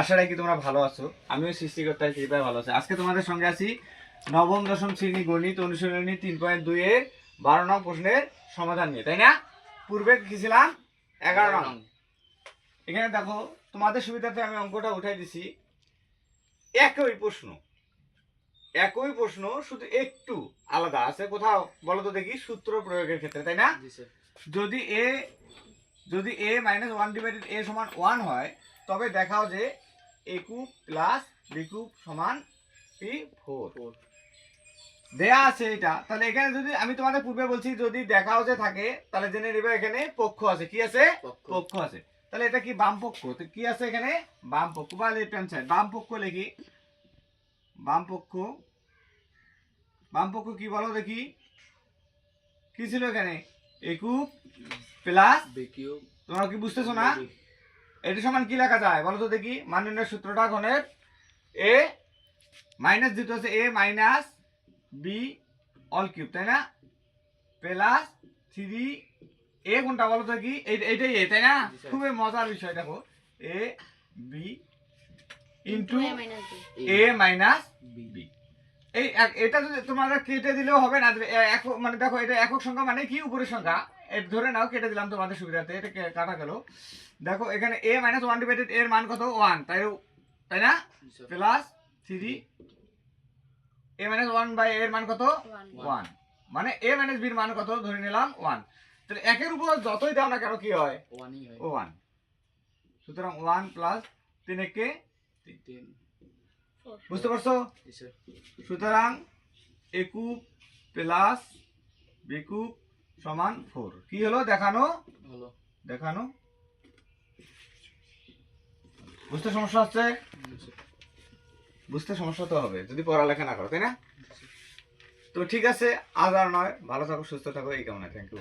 আশা রাখি তোমরা ভালো আছো। আমিও সৃষ্টিকর্তার কৃপায় ভালো আছি। আজকে তোমাদের সঙ্গে আছি নবম দশম শ্রেণি গণিত অনুশীলনী তিন পয়েন্ট দুই এর বারো নং প্রশ্নের সমাধান নিয়ে তাই না? পূর্বে কি ছিলাম এগারো নং। এখানে দেখো তোমাদের সুবিধাতে আমি অঙ্কটা উঠাই দিছি। একই প্রশ্ন। একই প্রশ্ন শুধু একটু আলাদা আছে। কোথাও বলো তো দেখি সূত্র প্রয়োগের ক্ষেত্রে তাই না? যদি এ যদি A minus one divided A সমান ওয়ান হয় তবে দেখাও যে A cube plus B cube সমান পি ফোর দেয়া আছে এটা। তাহলে এখানে যদি আমি তোমাদের পূর্বে বলছি যদি দেখাও যে থাকে তাহলে জেনে নেবে এখানে পক্ষ আছে। কি আছে? পক্ষ। পক্ষ আছে। তাহলে এটা কি বাম পক্ষ? তো কি আছে এখানে? বাম পক্ষ বা লেফট হ্যান্ড সাইড বাম পক্ষ লিখি। বাম পক্ষ। বাম পক্ষ কি বলো দেখি। কি ছিল এখানে? একুব প্লাস তোমরা কি বুঝতেছো না? এটা সমান কি লেখা যায়? বলো তো দেখি। মানদণ্ডের সূত্রটা ঘনের এ মাইনাস দিতে হচ্ছে A minus B all cube তাই না? প্লাস থ্রি এ কোনটা বলো তো কি এই- এইটাই এ তাই না? খুবই মজার বিষয় দেখো। A B into A A minus এই এটা যদি তোমরা কেটে দিলেও হবে না মানে দেখো এটা একক সংখ্যা মানে কি উপরের সংখ্যা? এটা ধরে নাও কেটে দিলাম তোমাদের সুবিধাতে এটা কাটা গেল। দেখো এখানে এ মাইনাস ওয়ান ডিভাইডেড এর মান কত? ওয়ান তাই তাই না? Plus three A minus one by এর মান কত? ওয়ান মানে এ মাইনাস বির মান কত? ধরে নিলাম ওয়ান তাহলে একের উপর যতই দাও না কেন কি হয়? ওয়ান সুতরাং ওয়ান প্লাস তিন একে তিন। বুঝতে পারছ? সুতরাং A cube plus B cube সমান ফোর। কি হলো? দেখানো? হলো। দেখানো? বুঝতে সমস্যা হচ্ছে? বুঝতে সমস্যা তো হবে যদি পড়ালেখা না করো তাই না? তো ঠিক আছে আজ আর নয়। ভালো থাকো সুস্থ থাকো এই কামনা থ্যাংক ইউ